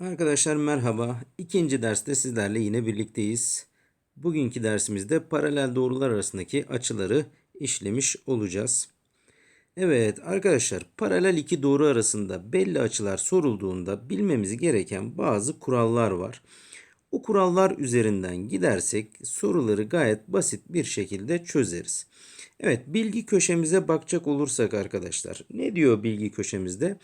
Arkadaşlar merhaba. İkinci derste sizlerle yine birlikteyiz. Bugünkü dersimizde paralel doğrular arasındaki açıları işlemiş olacağız. Evet arkadaşlar paralel iki doğru arasında belli açılar sorulduğunda bilmemiz gereken bazı kurallar var. O kurallar üzerinden gidersek soruları gayet basit bir şekilde çözeriz. Evet bilgi köşemize bakacak olursak arkadaşlar ne diyor bilgi köşemizde?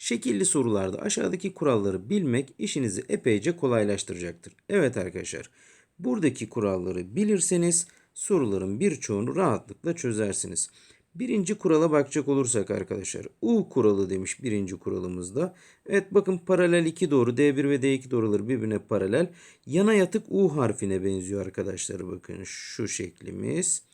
Şekilli sorularda aşağıdaki kuralları bilmek işinizi epeyce kolaylaştıracaktır. Evet arkadaşlar buradaki kuralları bilirseniz soruların birçoğunu rahatlıkla çözersiniz. Birinci kurala bakacak olursak arkadaşlar U kuralı demiş birinci kuralımızda. Evet bakın paralel iki doğru D1 ve D2 doğruları birbirine paralel. Yana yatık U harfine benziyor arkadaşlar bakın şu şeklimiz.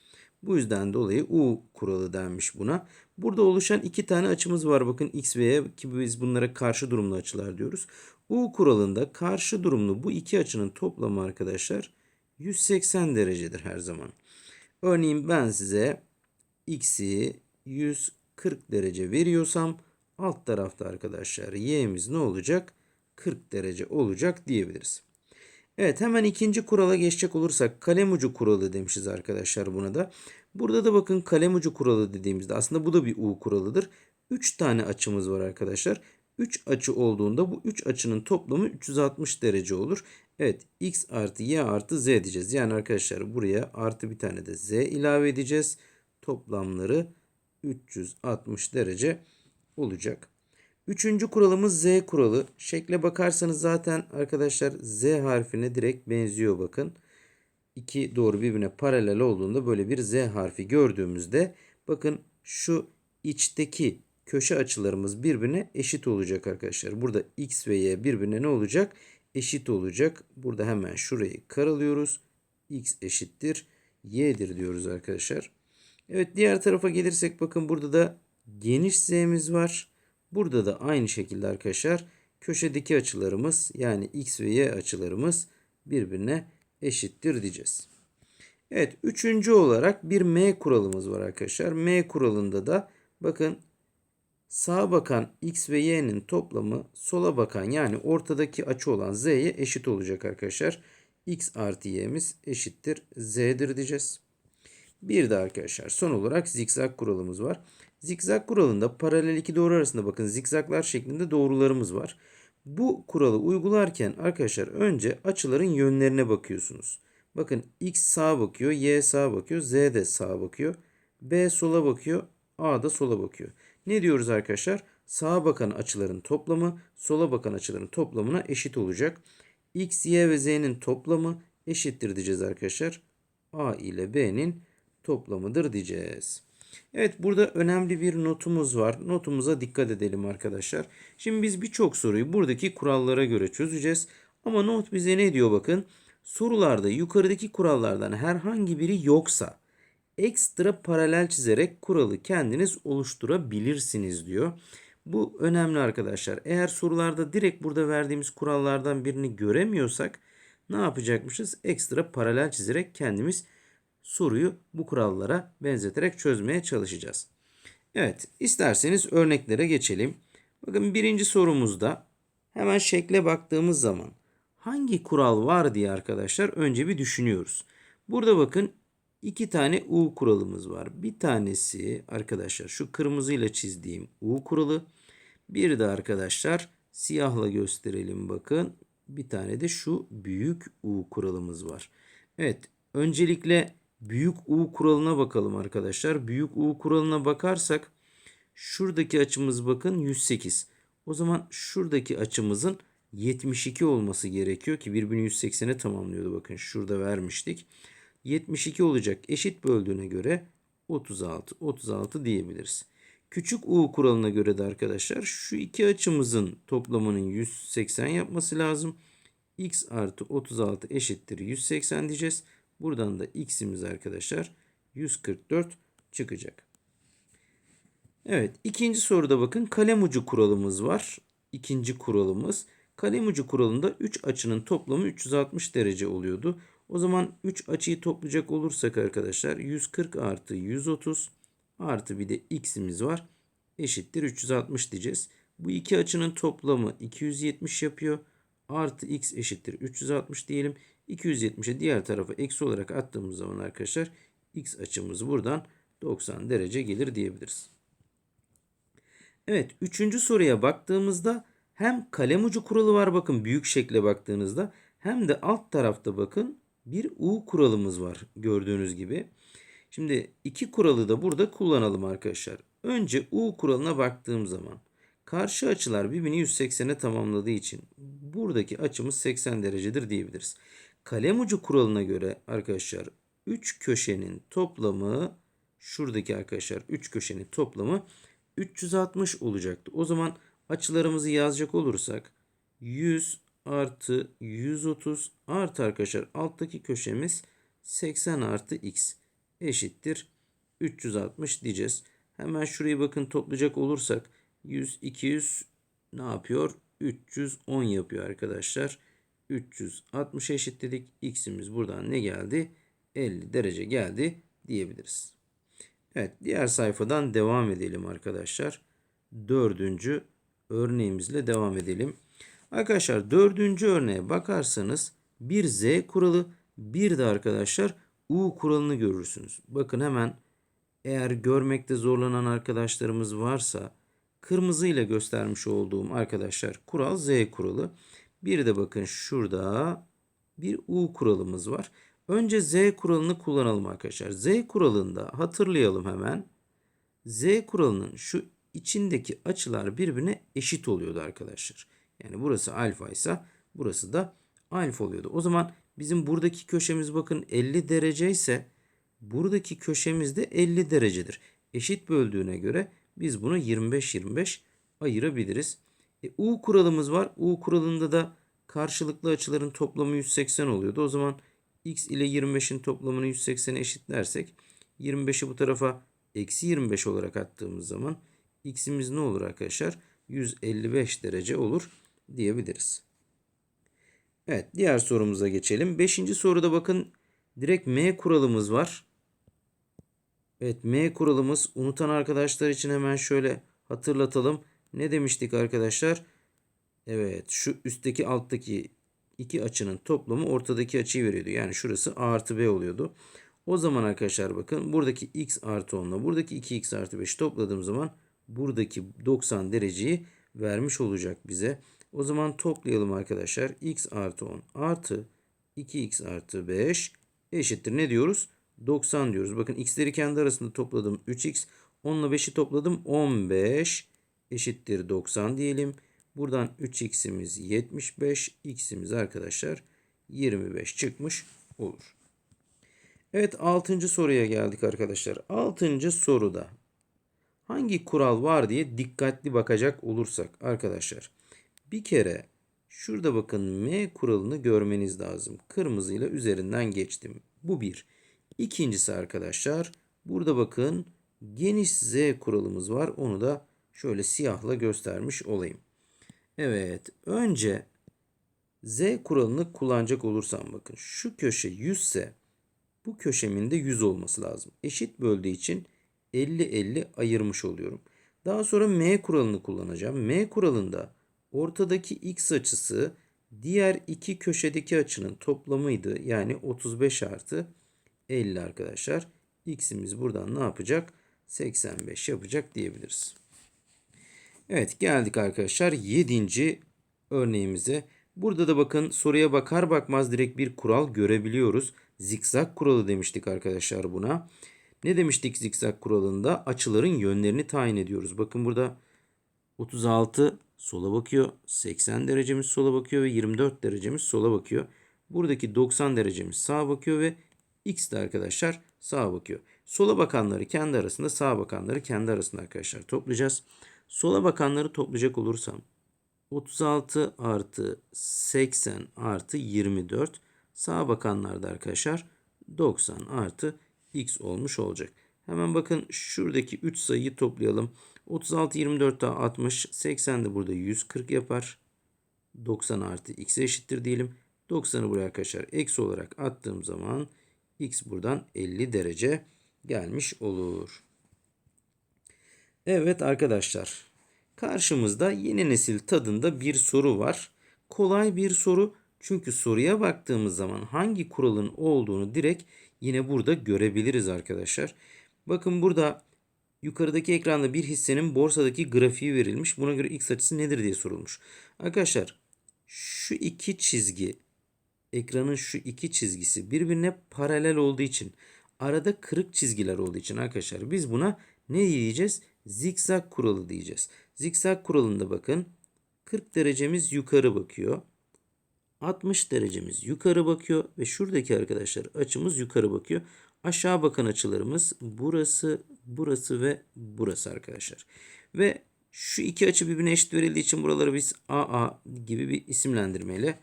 Bu yüzden dolayı U kuralı denmiş buna. Burada oluşan iki tane açımız var. Bakın X ve Y ki biz bunlara karşı durumlu açılar diyoruz. U kuralında karşı durumlu bu iki açının toplamı arkadaşlar 180 derecedir her zaman. Örneğin ben size X'i 140 derece veriyorsam alt tarafta arkadaşlar Y'miz ne olacak? 40 derece olacak diyebiliriz. Evet hemen ikinci kurala geçecek olursak kalem ucu kuralı demişiz arkadaşlar buna da. Burada da bakın kalem ucu kuralı dediğimizde aslında bu da bir U kuralıdır. 3 tane açımız var arkadaşlar. 3 açı olduğunda bu 3 açının toplamı 360 derece olur. Evet x artı y artı z diyeceğiz. Yani arkadaşlar buraya artı bir tane de z ilave edeceğiz. Toplamları 360 derece olacak. Üçüncü kuralımız Z kuralı. Şekle bakarsanız zaten arkadaşlar Z harfine direkt benziyor bakın. İki doğru birbirine paralel olduğunda böyle bir Z harfi gördüğümüzde bakın şu içteki köşe açılarımız birbirine eşit olacak arkadaşlar. Burada X ve Y birbirine ne olacak? Eşit olacak. Burada hemen şurayı karalıyoruz. X eşittir. Y'dir diyoruz arkadaşlar. Evet diğer tarafa gelirsek bakın burada da geniş Z'miz var. Burada da aynı şekilde arkadaşlar köşedeki açılarımız yani x ve y açılarımız birbirine eşittir diyeceğiz. Evet üçüncü olarak bir m kuralımız var arkadaşlar. M kuralında da bakın sağa bakan x ve y'nin toplamı sola bakan yani ortadaki açı olan z'ye eşit olacak arkadaşlar. x artı y'miz eşittir z'dir diyeceğiz. Bir de arkadaşlar son olarak zikzak kuralımız var. Zikzak kuralında paralel iki doğru arasında bakın zikzaklar şeklinde doğrularımız var. Bu kuralı uygularken arkadaşlar önce açıların yönlerine bakıyorsunuz. Bakın x sağa bakıyor, y sağa bakıyor, z de sağa bakıyor. B sola bakıyor, A da sola bakıyor. Ne diyoruz arkadaşlar? Sağa bakan açıların toplamı sola bakan açıların toplamına eşit olacak. X, Y ve Z'nin toplamı eşittir diyeceğiz arkadaşlar. A ile B'nin toplamıdır diyeceğiz. Evet burada önemli bir notumuz var. Notumuza dikkat edelim arkadaşlar. Şimdi biz birçok soruyu buradaki kurallara göre çözeceğiz. Ama not bize ne diyor bakın. Sorularda yukarıdaki kurallardan herhangi biri yoksa ekstra paralel çizerek kuralı kendiniz oluşturabilirsiniz diyor. Bu önemli arkadaşlar. Eğer sorularda direkt burada verdiğimiz kurallardan birini göremiyorsak ne yapacakmışız? Ekstra paralel çizerek kendimiz soruyu bu kurallara benzeterek çözmeye çalışacağız. Evet isterseniz örneklere geçelim. Bakın birinci sorumuzda hemen şekle baktığımız zaman hangi kural var diye arkadaşlar önce bir düşünüyoruz. Burada bakın iki tane U kuralımız var. Bir tanesi arkadaşlar şu kırmızıyla çizdiğim U kuralı. Bir de arkadaşlar siyahla gösterelim bakın. Bir tane de şu büyük U kuralımız var. Evet öncelikle büyük U kuralına bakalım arkadaşlar. Büyük U kuralına bakarsak şuradaki açımız bakın 108. O zaman şuradaki açımızın 72 olması gerekiyor ki birbirini 180'e tamamlıyordu. Bakın şurada vermiştik. 72 olacak. Eşit böldüğüne göre 36. 36 diyebiliriz. Küçük U kuralına göre de arkadaşlar şu iki açımızın toplamının 180 yapması lazım. X artı 36 eşittir 180 diyeceğiz. Buradan da x'imiz arkadaşlar 144 çıkacak. Evet ikinci soruda bakın kalem ucu kuralımız var. İkinci kuralımız. Kalem ucu kuralında 3 açının toplamı 360 derece oluyordu. O zaman 3 açıyı toplayacak olursak arkadaşlar 140 artı 130 artı bir de x'imiz var. Eşittir 360 diyeceğiz. Bu iki açının toplamı 270 yapıyor. artı x eşittir 360 diyelim. 270'e diğer tarafa eksi olarak attığımız zaman arkadaşlar x açımız buradan 90 derece gelir diyebiliriz. Evet üçüncü soruya baktığımızda hem kalem ucu kuralı var bakın büyük şekle baktığınızda hem de alt tarafta bakın bir U kuralımız var gördüğünüz gibi. Şimdi iki kuralı da burada kullanalım arkadaşlar. Önce U kuralına baktığım zaman karşı açılar birbirini 180'e tamamladığı için buradaki açımız 80 derecedir diyebiliriz. Kalem ucu kuralına göre arkadaşlar 3 köşenin toplamı şuradaki arkadaşlar 3 köşenin toplamı 360 olacaktı. O zaman açılarımızı yazacak olursak 100 artı 130 artı arkadaşlar alttaki köşemiz 80 artı x eşittir 360 diyeceğiz. Hemen şurayı bakın toplayacak olursak 100 200 ne yapıyor? 310 yapıyor arkadaşlar. 360 eşit dedik. X'imiz buradan ne geldi? 50 derece geldi diyebiliriz. Evet diğer sayfadan devam edelim arkadaşlar. Dördüncü örneğimizle devam edelim. Arkadaşlar dördüncü örneğe bakarsanız bir Z kuralı bir de arkadaşlar U kuralını görürsünüz. Bakın hemen eğer görmekte zorlanan arkadaşlarımız varsa kırmızıyla göstermiş olduğum arkadaşlar kural Z kuralı. Bir de bakın şurada bir U kuralımız var. Önce Z kuralını kullanalım arkadaşlar. Z kuralında hatırlayalım hemen. Z kuralının şu içindeki açılar birbirine eşit oluyordu arkadaşlar. Yani burası alfa ise burası da alfa oluyordu. O zaman bizim buradaki köşemiz bakın 50 derece ise buradaki köşemiz de 50 derecedir. Eşit böldüğüne göre biz bunu 25-25 ayırabiliriz. E, U kuralımız var. U kuralında da karşılıklı açıların toplamı 180 oluyordu. O zaman x ile 25'in toplamını 180'e eşitlersek 25'i bu tarafa eksi 25 olarak attığımız zaman x'imiz ne olur arkadaşlar? 155 derece olur diyebiliriz. Evet diğer sorumuza geçelim. Beşinci soruda bakın direkt m kuralımız var. Evet m kuralımız unutan arkadaşlar için hemen şöyle hatırlatalım. Ne demiştik arkadaşlar? Evet şu üstteki alttaki iki açının toplamı ortadaki açıyı veriyordu. Yani şurası a artı b oluyordu. O zaman arkadaşlar bakın buradaki x artı 10 ile buradaki 2x artı 5 topladığım zaman buradaki 90 dereceyi vermiş olacak bize. O zaman toplayalım arkadaşlar. x artı 10 artı 2x artı 5 eşittir. Ne diyoruz? 90 diyoruz. Bakın x'leri kendi arasında topladım. 3x 10 ile 5'i topladım. 15 eşittir 90 diyelim. Buradan 3x'imiz 75. x'imiz arkadaşlar 25 çıkmış olur. Evet 6. soruya geldik arkadaşlar. 6. soruda hangi kural var diye dikkatli bakacak olursak arkadaşlar. Bir kere şurada bakın M kuralını görmeniz lazım. Kırmızıyla üzerinden geçtim. Bu bir. İkincisi arkadaşlar burada bakın geniş Z kuralımız var. Onu da şöyle siyahla göstermiş olayım. Evet önce Z kuralını kullanacak olursam bakın şu köşe 100 ise bu köşemin de 100 olması lazım. Eşit böldüğü için 50-50 ayırmış oluyorum. Daha sonra M kuralını kullanacağım. M kuralında ortadaki x açısı diğer iki köşedeki açının toplamıydı. Yani 35 artı 50 arkadaşlar. X'imiz buradan ne yapacak? 85 yapacak diyebiliriz. Evet geldik arkadaşlar 7. örneğimize. Burada da bakın soruya bakar bakmaz direkt bir kural görebiliyoruz. Zikzak kuralı demiştik arkadaşlar buna. Ne demiştik zikzak kuralında? Açıların yönlerini tayin ediyoruz. Bakın burada 36 sola bakıyor. 80 derecemiz sola bakıyor ve 24 derecemiz sola bakıyor. Buradaki 90 derecemiz sağa bakıyor ve x de arkadaşlar sağa bakıyor. Sola bakanları kendi arasında, sağa bakanları kendi arasında arkadaşlar toplayacağız. Sola bakanları toplayacak olursam 36 artı 80 artı 24 sağa bakanlarda arkadaşlar 90 artı x olmuş olacak. Hemen bakın şuradaki 3 sayıyı toplayalım. 36 24 daha 60 80 de burada 140 yapar. 90 artı x eşittir diyelim. 90'ı buraya arkadaşlar eksi olarak attığım zaman x buradan 50 derece gelmiş olur. Evet arkadaşlar karşımızda yeni nesil tadında bir soru var. kolay bir soru. Çünkü soruya baktığımız zaman hangi kuralın olduğunu direkt yine burada görebiliriz arkadaşlar. Bakın burada yukarıdaki ekranda bir hissenin borsadaki grafiği verilmiş. Buna göre x açısı nedir diye sorulmuş. Arkadaşlar şu iki çizgi ekranın şu iki çizgisi birbirine paralel olduğu için arada kırık çizgiler olduğu için arkadaşlar biz buna ne diyeceğiz? Zikzak kuralı diyeceğiz. Zikzak kuralında bakın 40 derecemiz yukarı bakıyor. 60 derecemiz yukarı bakıyor ve şuradaki arkadaşlar açımız yukarı bakıyor. Aşağı bakan açılarımız burası, burası ve burası arkadaşlar. Ve şu iki açı birbirine eşit verildiği için buraları biz AA gibi bir isimlendirmeyle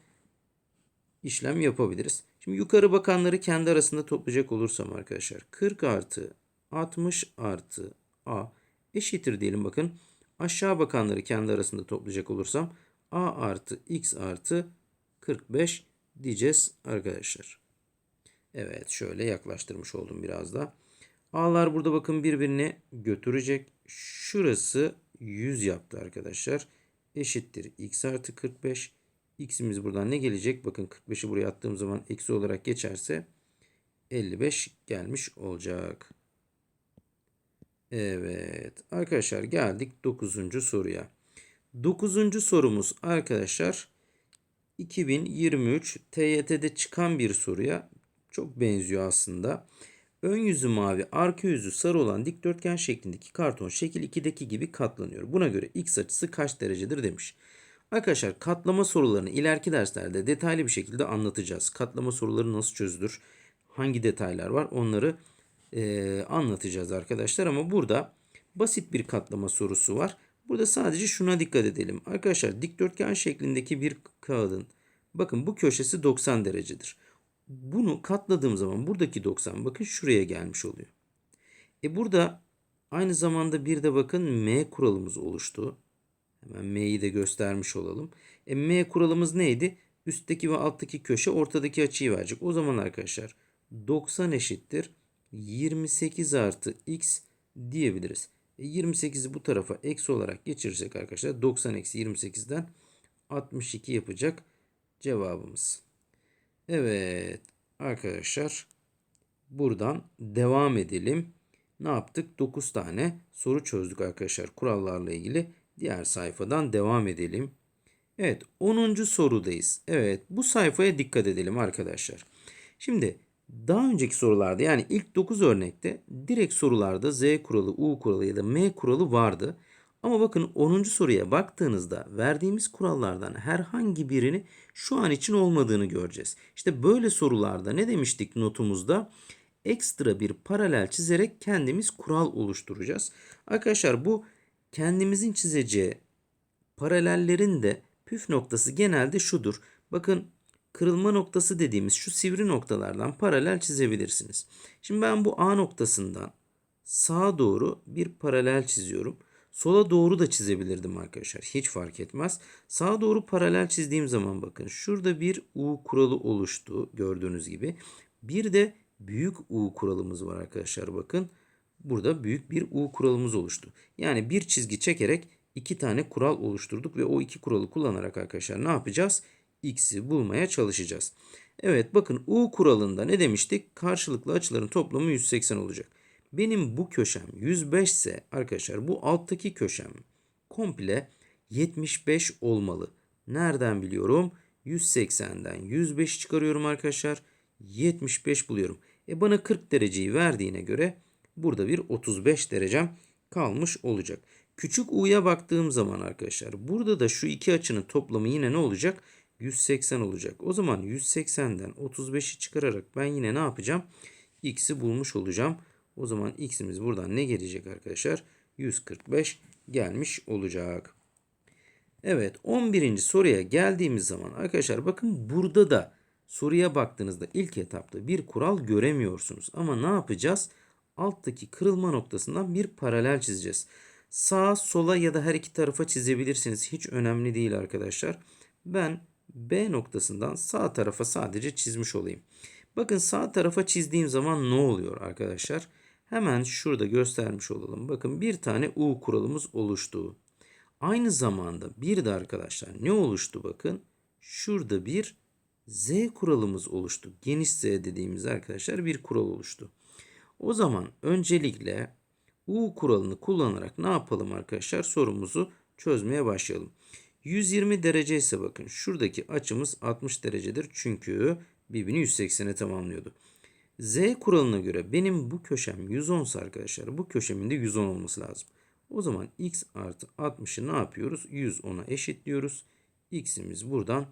işlem yapabiliriz. Şimdi yukarı bakanları kendi arasında toplayacak olursam arkadaşlar 40 artı 60 artı A eşittir diyelim bakın. Aşağı bakanları kendi arasında toplayacak olursam A artı X artı 45 diyeceğiz arkadaşlar. Evet şöyle yaklaştırmış oldum biraz da. A'lar burada bakın birbirini götürecek. Şurası 100 yaptı arkadaşlar. Eşittir x artı 45. X'imiz buradan ne gelecek? Bakın 45'i buraya attığım zaman eksi olarak geçerse 55 gelmiş olacak. Evet arkadaşlar geldik 9. soruya. 9. sorumuz arkadaşlar 2023 TYT'de çıkan bir soruya çok benziyor aslında. Ön yüzü mavi, arka yüzü sarı olan dikdörtgen şeklindeki karton şekil 2'deki gibi katlanıyor. Buna göre x açısı kaç derecedir demiş. Arkadaşlar katlama sorularını ileriki derslerde detaylı bir şekilde anlatacağız. Katlama soruları nasıl çözülür? Hangi detaylar var? Onları e, anlatacağız arkadaşlar. Ama burada basit bir katlama sorusu var. Burada sadece şuna dikkat edelim. Arkadaşlar dikdörtgen şeklindeki bir kağıdın bakın bu köşesi 90 derecedir. Bunu katladığım zaman buradaki 90 bakın şuraya gelmiş oluyor. E burada aynı zamanda bir de bakın M kuralımız oluştu. Hemen M'yi de göstermiş olalım. E, M kuralımız neydi? Üstteki ve alttaki köşe ortadaki açıyı verecek. O zaman arkadaşlar 90 eşittir 28 artı x diyebiliriz. E, 28'i bu tarafa eksi olarak geçirirsek arkadaşlar 90 eksi 28'den 62 yapacak cevabımız. Evet arkadaşlar buradan devam edelim. Ne yaptık? 9 tane soru çözdük arkadaşlar kurallarla ilgili. Diğer sayfadan devam edelim. Evet 10. sorudayız. Evet bu sayfaya dikkat edelim arkadaşlar. Şimdi daha önceki sorularda yani ilk 9 örnekte direkt sorularda Z kuralı, U kuralı ya da M kuralı vardı. Ama bakın 10. soruya baktığınızda verdiğimiz kurallardan herhangi birini şu an için olmadığını göreceğiz. İşte böyle sorularda ne demiştik notumuzda? Ekstra bir paralel çizerek kendimiz kural oluşturacağız. Arkadaşlar bu kendimizin çizeceği paralellerin de püf noktası genelde şudur. Bakın kırılma noktası dediğimiz şu sivri noktalardan paralel çizebilirsiniz. Şimdi ben bu A noktasından sağa doğru bir paralel çiziyorum. Sola doğru da çizebilirdim arkadaşlar. Hiç fark etmez. Sağa doğru paralel çizdiğim zaman bakın şurada bir U kuralı oluştu gördüğünüz gibi. Bir de büyük U kuralımız var arkadaşlar bakın. Burada büyük bir U kuralımız oluştu. Yani bir çizgi çekerek iki tane kural oluşturduk ve o iki kuralı kullanarak arkadaşlar ne yapacağız? X'i bulmaya çalışacağız. Evet bakın U kuralında ne demiştik? Karşılıklı açıların toplamı 180 olacak. Benim bu köşem 105 ise arkadaşlar bu alttaki köşem komple 75 olmalı. Nereden biliyorum? 180'den 105 çıkarıyorum arkadaşlar. 75 buluyorum. E bana 40 dereceyi verdiğine göre burada bir 35 derecem kalmış olacak. Küçük u'ya baktığım zaman arkadaşlar burada da şu iki açının toplamı yine ne olacak? 180 olacak. O zaman 180'den 35'i çıkararak ben yine ne yapacağım? X'i bulmuş olacağım. O zaman x'imiz buradan ne gelecek arkadaşlar? 145 gelmiş olacak. Evet 11. soruya geldiğimiz zaman arkadaşlar bakın burada da soruya baktığınızda ilk etapta bir kural göremiyorsunuz. Ama ne yapacağız? Alttaki kırılma noktasından bir paralel çizeceğiz. Sağa sola ya da her iki tarafa çizebilirsiniz. Hiç önemli değil arkadaşlar. Ben B noktasından sağ tarafa sadece çizmiş olayım. Bakın sağ tarafa çizdiğim zaman ne oluyor arkadaşlar? Hemen şurada göstermiş olalım. Bakın bir tane U kuralımız oluştu. Aynı zamanda bir de arkadaşlar ne oluştu bakın? şurada bir z kuralımız oluştu. Geniş z dediğimiz arkadaşlar bir kural oluştu. O zaman öncelikle u kuralını kullanarak ne yapalım arkadaşlar? Sorumuzu çözmeye başlayalım. 120 derece ise bakın şuradaki açımız 60 derecedir. Çünkü birbirini 180'e tamamlıyordu. Z kuralına göre benim bu köşem 110 ise arkadaşlar bu köşemin de 110 olması lazım. O zaman x artı 60'ı ne yapıyoruz? 110'a eşitliyoruz. x'imiz buradan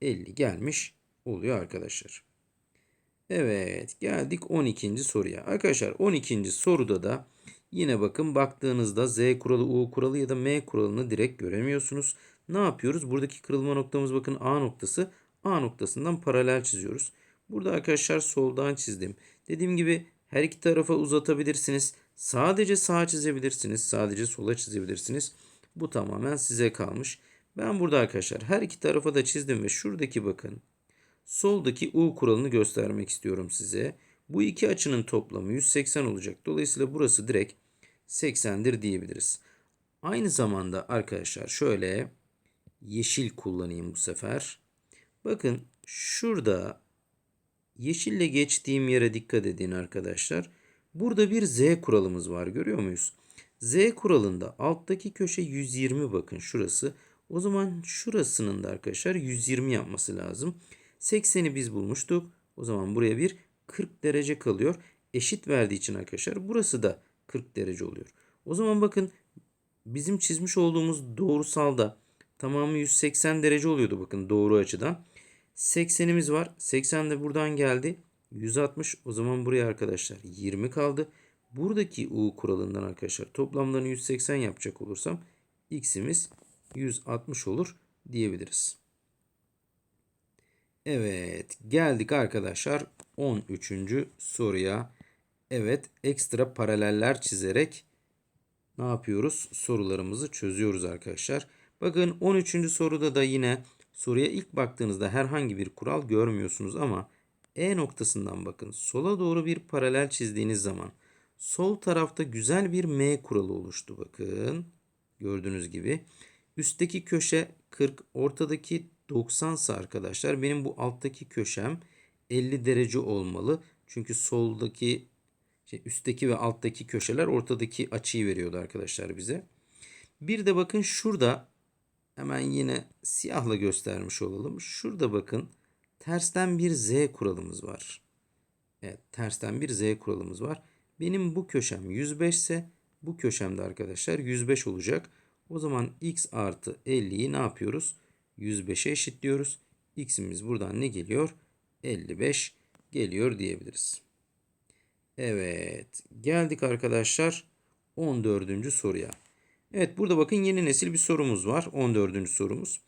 50 gelmiş oluyor arkadaşlar. Evet geldik 12. soruya. Arkadaşlar 12. soruda da yine bakın baktığınızda z kuralı, u kuralı ya da m kuralını direkt göremiyorsunuz. Ne yapıyoruz? Buradaki kırılma noktamız bakın a noktası. A noktasından paralel çiziyoruz. Burada arkadaşlar soldan çizdim. Dediğim gibi her iki tarafa uzatabilirsiniz. Sadece sağa çizebilirsiniz. Sadece sola çizebilirsiniz. Bu tamamen size kalmış. Ben burada arkadaşlar her iki tarafa da çizdim ve şuradaki bakın soldaki U kuralını göstermek istiyorum size. Bu iki açının toplamı 180 olacak. Dolayısıyla burası direkt 80'dir diyebiliriz. Aynı zamanda arkadaşlar şöyle yeşil kullanayım bu sefer. Bakın şurada yeşille geçtiğim yere dikkat edin arkadaşlar. Burada bir Z kuralımız var görüyor muyuz? Z kuralında alttaki köşe 120 bakın şurası. O zaman şurasının da arkadaşlar 120 yapması lazım. 80'i biz bulmuştuk. O zaman buraya bir 40 derece kalıyor. Eşit verdiği için arkadaşlar burası da 40 derece oluyor. O zaman bakın bizim çizmiş olduğumuz doğrusalda tamamı 180 derece oluyordu bakın doğru açıdan. 80'imiz var. 80 de buradan geldi. 160 o zaman buraya arkadaşlar 20 kaldı. Buradaki U kuralından arkadaşlar toplamlarını 180 yapacak olursam x'imiz 160 olur diyebiliriz. Evet geldik arkadaşlar 13. soruya. Evet ekstra paraleller çizerek ne yapıyoruz? Sorularımızı çözüyoruz arkadaşlar. Bakın 13. soruda da yine soruya ilk baktığınızda herhangi bir kural görmüyorsunuz ama E noktasından bakın sola doğru bir paralel çizdiğiniz zaman sol tarafta güzel bir M kuralı oluştu bakın. Gördüğünüz gibi. Üstteki köşe 40, ortadaki 90 ise arkadaşlar benim bu alttaki köşem 50 derece olmalı. Çünkü soldaki şey, üstteki ve alttaki köşeler ortadaki açıyı veriyordu arkadaşlar bize. Bir de bakın şurada hemen yine siyahla göstermiş olalım. Şurada bakın tersten bir z kuralımız var. Evet tersten bir z kuralımız var. Benim bu köşem 105 ise bu köşemde arkadaşlar 105 olacak. O zaman x artı 50'yi ne yapıyoruz? 105'e eşitliyoruz. X'imiz buradan ne geliyor? 55 geliyor diyebiliriz. Evet geldik arkadaşlar 14. soruya. Evet burada bakın yeni nesil bir sorumuz var. 14. sorumuz.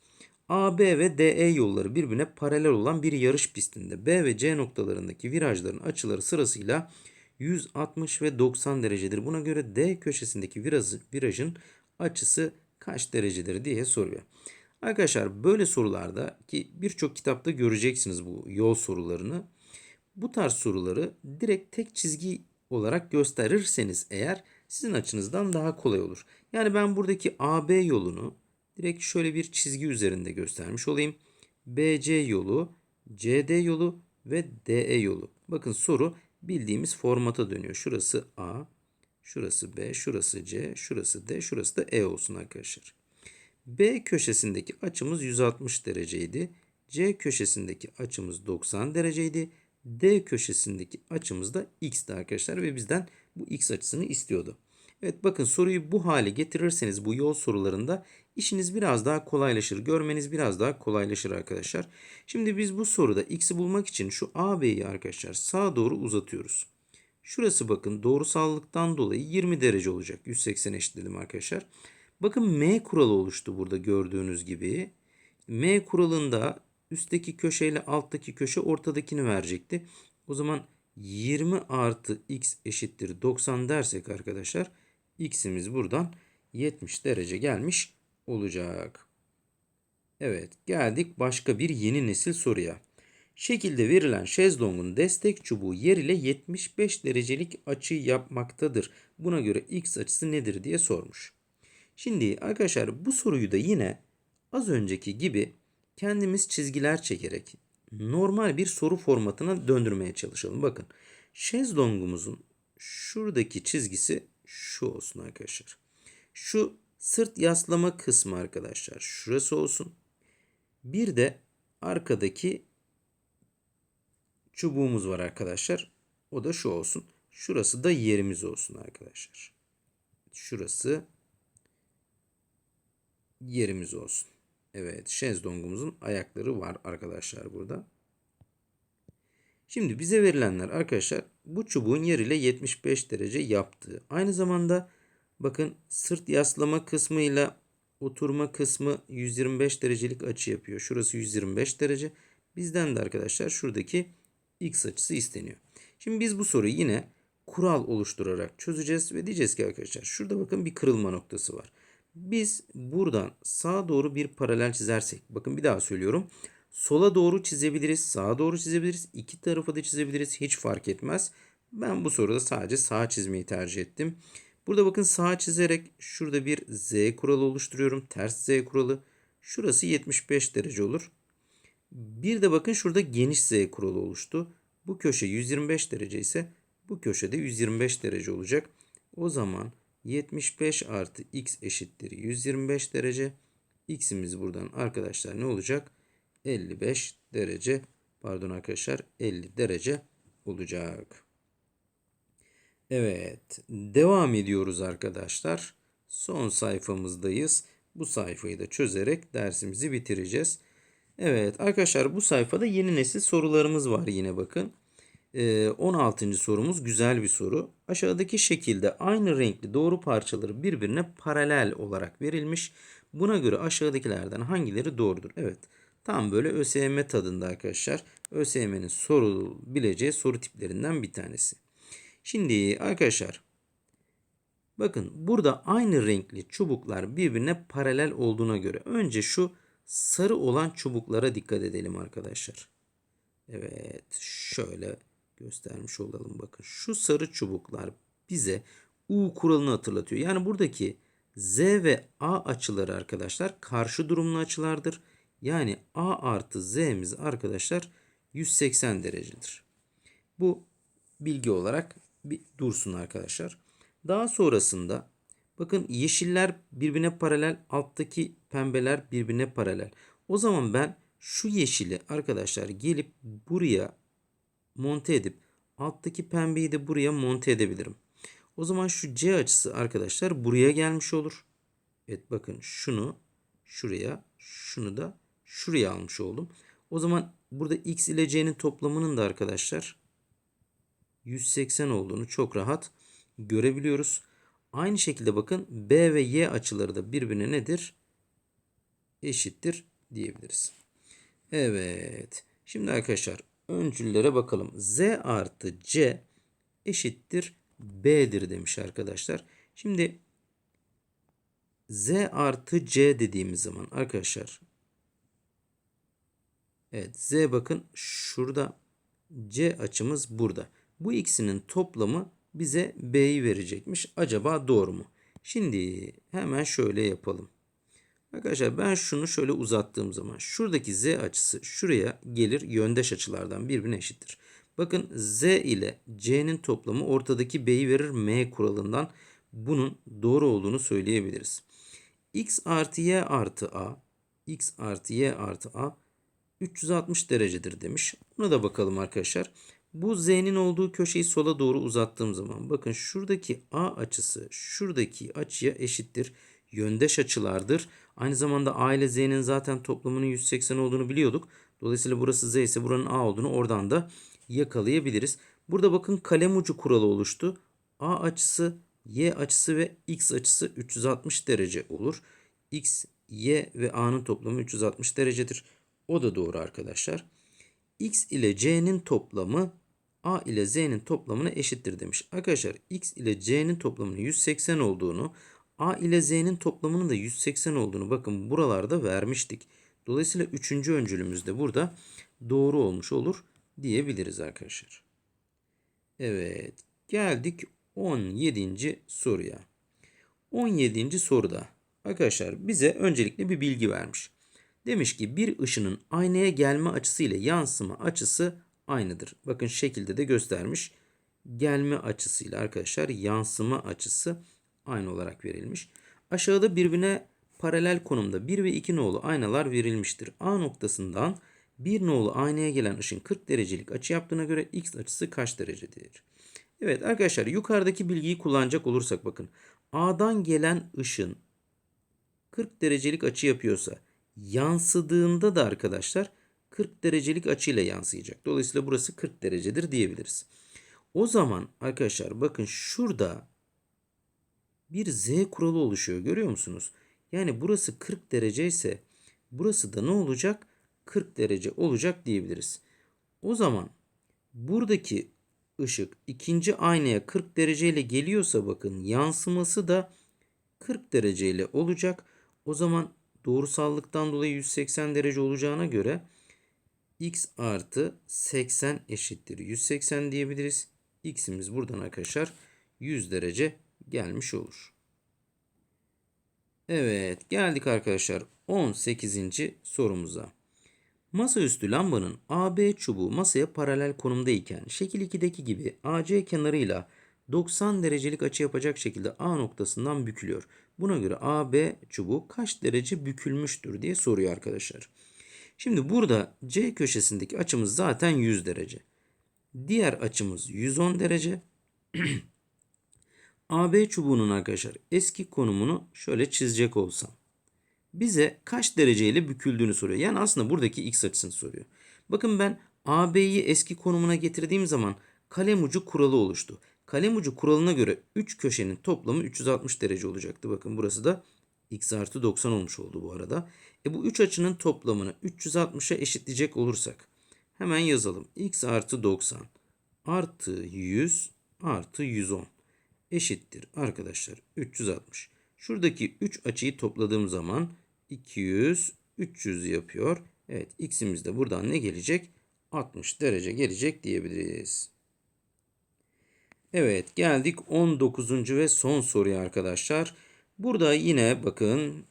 A, B ve DE yolları birbirine paralel olan bir yarış pistinde B ve C noktalarındaki virajların açıları sırasıyla 160 ve 90 derecedir. Buna göre D köşesindeki virajı, virajın açısı kaç derecedir diye soruyor. Arkadaşlar böyle sorularda ki birçok kitapta göreceksiniz bu yol sorularını. Bu tarz soruları direkt tek çizgi olarak gösterirseniz eğer sizin açınızdan daha kolay olur. Yani ben buradaki AB yolunu direkt şöyle bir çizgi üzerinde göstermiş olayım. BC yolu, CD yolu ve DE yolu. Bakın soru bildiğimiz formata dönüyor. Şurası A, şurası B, şurası C, şurası D, şurası da E olsun arkadaşlar. B köşesindeki açımız 160 dereceydi. C köşesindeki açımız 90 dereceydi. D köşesindeki açımız da x'ti arkadaşlar ve bizden bu x açısını istiyordu. Evet bakın soruyu bu hale getirirseniz bu yol sorularında işiniz biraz daha kolaylaşır. Görmeniz biraz daha kolaylaşır arkadaşlar. Şimdi biz bu soruda x'i bulmak için şu AB'yi arkadaşlar sağa doğru uzatıyoruz. Şurası bakın doğrusallıktan dolayı 20 derece olacak. 180 eşitledim arkadaşlar. Bakın M kuralı oluştu burada gördüğünüz gibi. M kuralında üstteki köşeyle alttaki köşe ortadakini verecekti. O zaman 20 artı x eşittir 90 dersek arkadaşlar x'imiz buradan 70 derece gelmiş olacak. Evet geldik başka bir yeni nesil soruya. Şekilde verilen şezlongun destek çubuğu yer ile 75 derecelik açı yapmaktadır. Buna göre x açısı nedir diye sormuş. Şimdi arkadaşlar bu soruyu da yine az önceki gibi kendimiz çizgiler çekerek normal bir soru formatına döndürmeye çalışalım. Bakın şezlongumuzun şuradaki çizgisi şu olsun arkadaşlar. Şu sırt yaslama kısmı arkadaşlar şurası olsun. Bir de arkadaki çubuğumuz var arkadaşlar. O da şu olsun. Şurası da yerimiz olsun arkadaşlar. Şurası yerimiz olsun. Evet şezlongumuzun ayakları var arkadaşlar burada. Şimdi bize verilenler arkadaşlar bu çubuğun yer ile 75 derece yaptığı. Aynı zamanda bakın sırt yaslama kısmıyla oturma kısmı 125 derecelik açı yapıyor. Şurası 125 derece. Bizden de arkadaşlar şuradaki x açısı isteniyor. Şimdi biz bu soruyu yine kural oluşturarak çözeceğiz ve diyeceğiz ki arkadaşlar şurada bakın bir kırılma noktası var. Biz buradan sağa doğru bir paralel çizersek bakın bir daha söylüyorum. Sola doğru çizebiliriz, sağa doğru çizebiliriz, iki tarafa da çizebiliriz hiç fark etmez. Ben bu soruda sadece sağ çizmeyi tercih ettim. Burada bakın sağa çizerek şurada bir z kuralı oluşturuyorum. Ters z kuralı. Şurası 75 derece olur. Bir de bakın şurada geniş z kuralı oluştu. Bu köşe 125 derece ise bu köşede 125 derece olacak. O zaman 75 artı x eşittir 125 derece. X'imiz buradan arkadaşlar ne olacak? 55 derece pardon arkadaşlar 50 derece olacak. Evet devam ediyoruz arkadaşlar. Son sayfamızdayız. Bu sayfayı da çözerek dersimizi bitireceğiz. Evet arkadaşlar bu sayfada yeni nesil sorularımız var yine bakın. 16. Ee, sorumuz güzel bir soru. Aşağıdaki şekilde aynı renkli doğru parçaları birbirine paralel olarak verilmiş. Buna göre aşağıdakilerden hangileri doğrudur? Evet. Tam böyle ÖSYM tadında arkadaşlar. ÖSYM'nin sorulabileceği soru tiplerinden bir tanesi. Şimdi arkadaşlar bakın burada aynı renkli çubuklar birbirine paralel olduğuna göre önce şu sarı olan çubuklara dikkat edelim arkadaşlar. Evet şöyle göstermiş olalım bakın. Şu sarı çubuklar bize U kuralını hatırlatıyor. Yani buradaki Z ve A açıları arkadaşlar karşı durumlu açılardır. Yani A artı Z'miz arkadaşlar 180 derecedir. Bu bilgi olarak bir dursun arkadaşlar. Daha sonrasında bakın yeşiller birbirine paralel, alttaki pembeler birbirine paralel. O zaman ben şu yeşili arkadaşlar gelip buraya monte edip alttaki pembeyi de buraya monte edebilirim. O zaman şu C açısı arkadaşlar buraya gelmiş olur. Evet bakın şunu şuraya, şunu da şuraya almış oldum. O zaman burada x ile c'nin toplamının da arkadaşlar 180 olduğunu çok rahat görebiliyoruz. Aynı şekilde bakın B ve Y açıları da birbirine nedir? Eşittir diyebiliriz. Evet. Şimdi arkadaşlar öncüllere bakalım. Z artı C eşittir B'dir demiş arkadaşlar. Şimdi Z artı C dediğimiz zaman arkadaşlar Evet Z bakın şurada C açımız burada. Bu ikisinin toplamı bize B'yi verecekmiş. Acaba doğru mu? Şimdi hemen şöyle yapalım. Arkadaşlar ben şunu şöyle uzattığım zaman şuradaki Z açısı şuraya gelir yöndeş açılardan birbirine eşittir. Bakın Z ile C'nin toplamı ortadaki B'yi verir M kuralından bunun doğru olduğunu söyleyebiliriz. X artı Y artı A X artı Y artı A 360 derecedir demiş. Buna da bakalım arkadaşlar. Bu z'nin olduğu köşeyi sola doğru uzattığım zaman bakın şuradaki a açısı şuradaki açıya eşittir. Yöndeş açılardır. Aynı zamanda a ile z'nin zaten toplamının 180 olduğunu biliyorduk. Dolayısıyla burası z ise buranın a olduğunu oradan da yakalayabiliriz. Burada bakın kalem ucu kuralı oluştu. A açısı, y açısı ve x açısı 360 derece olur. x, y ve a'nın toplamı 360 derecedir. O da doğru arkadaşlar. X ile C'nin toplamı A ile Z'nin toplamına eşittir demiş. Arkadaşlar X ile C'nin toplamının 180 olduğunu A ile Z'nin toplamının da 180 olduğunu bakın buralarda vermiştik. Dolayısıyla 3. öncülümüz de burada doğru olmuş olur diyebiliriz arkadaşlar. Evet geldik 17. soruya. 17. soruda arkadaşlar bize öncelikle bir bilgi vermiş. Demiş ki bir ışının aynaya gelme açısı ile yansıma açısı aynıdır. Bakın şekilde de göstermiş. Gelme açısıyla arkadaşlar yansıma açısı aynı olarak verilmiş. Aşağıda birbirine paralel konumda 1 ve 2 nolu aynalar verilmiştir. A noktasından 1 nolu aynaya gelen ışın 40 derecelik açı yaptığına göre x açısı kaç derecedir? Evet arkadaşlar yukarıdaki bilgiyi kullanacak olursak bakın. A'dan gelen ışın 40 derecelik açı yapıyorsa yansıdığında da arkadaşlar 40 derecelik açıyla yansıyacak. Dolayısıyla burası 40 derecedir diyebiliriz. O zaman arkadaşlar bakın şurada bir z kuralı oluşuyor görüyor musunuz? Yani burası 40 derece ise burası da ne olacak? 40 derece olacak diyebiliriz. O zaman buradaki ışık ikinci aynaya 40 dereceyle geliyorsa bakın yansıması da 40 dereceyle olacak. O zaman doğrusallıktan dolayı 180 derece olacağına göre x artı 80 eşittir 180 diyebiliriz. x'imiz buradan arkadaşlar 100 derece gelmiş olur. Evet geldik arkadaşlar 18. sorumuza. Masaüstü lambanın AB çubuğu masaya paralel konumdayken şekil 2'deki gibi AC kenarıyla 90 derecelik açı yapacak şekilde A noktasından bükülüyor. Buna göre AB çubuğu kaç derece bükülmüştür diye soruyor arkadaşlar. Şimdi burada C köşesindeki açımız zaten 100 derece. Diğer açımız 110 derece. AB çubuğunun arkadaşlar eski konumunu şöyle çizecek olsam. Bize kaç dereceyle büküldüğünü soruyor. Yani aslında buradaki x açısını soruyor. Bakın ben AB'yi eski konumuna getirdiğim zaman kalem ucu kuralı oluştu. Kalem ucu kuralına göre 3 köşenin toplamı 360 derece olacaktı. Bakın burası da x artı 90 olmuş oldu bu arada. E bu 3 açının toplamını 360'a eşitleyecek olursak hemen yazalım. x artı 90 artı 100 artı 110 eşittir arkadaşlar 360. Şuradaki 3 açıyı topladığım zaman 200 300 yapıyor. Evet x'imiz de buradan ne gelecek? 60 derece gelecek diyebiliriz. Evet geldik 19. ve son soruya arkadaşlar. Burada yine bakın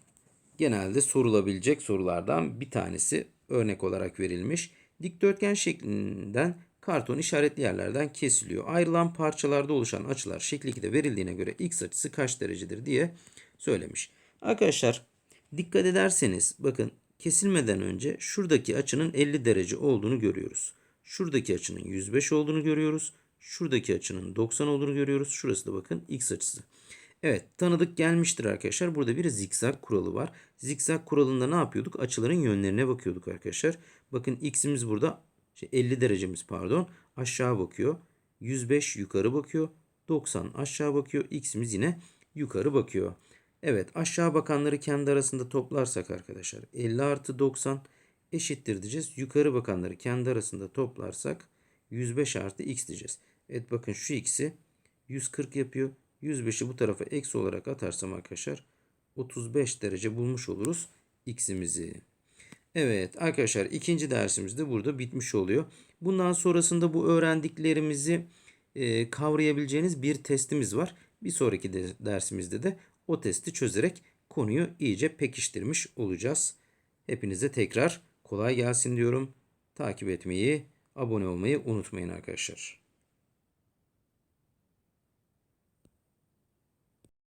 genelde sorulabilecek sorulardan bir tanesi örnek olarak verilmiş. Dikdörtgen şeklinden karton işaretli yerlerden kesiliyor. Ayrılan parçalarda oluşan açılar şekli 2'de verildiğine göre x açısı kaç derecedir diye söylemiş. Arkadaşlar dikkat ederseniz bakın kesilmeden önce şuradaki açının 50 derece olduğunu görüyoruz. Şuradaki açının 105 olduğunu görüyoruz. Şuradaki açının 90 olduğunu görüyoruz. Şurası da bakın x açısı. Evet tanıdık gelmiştir arkadaşlar. Burada bir zikzak kuralı var. Zikzak kuralında ne yapıyorduk? Açıların yönlerine bakıyorduk arkadaşlar. Bakın x'imiz burada şey 50 derecemiz pardon aşağı bakıyor. 105 yukarı bakıyor. 90 aşağı bakıyor. X'imiz yine yukarı bakıyor. Evet aşağı bakanları kendi arasında toplarsak arkadaşlar 50 artı 90 eşittir diyeceğiz. Yukarı bakanları kendi arasında toplarsak 105 artı x diyeceğiz. Evet bakın şu x'i 140 yapıyor. 105'i bu tarafa eksi olarak atarsam arkadaşlar 35 derece bulmuş oluruz x'imizi. Evet arkadaşlar ikinci dersimiz de burada bitmiş oluyor. Bundan sonrasında bu öğrendiklerimizi e, kavrayabileceğiniz bir testimiz var. Bir sonraki de, dersimizde de o testi çözerek konuyu iyice pekiştirmiş olacağız. Hepinize tekrar kolay gelsin diyorum. Takip etmeyi, abone olmayı unutmayın arkadaşlar.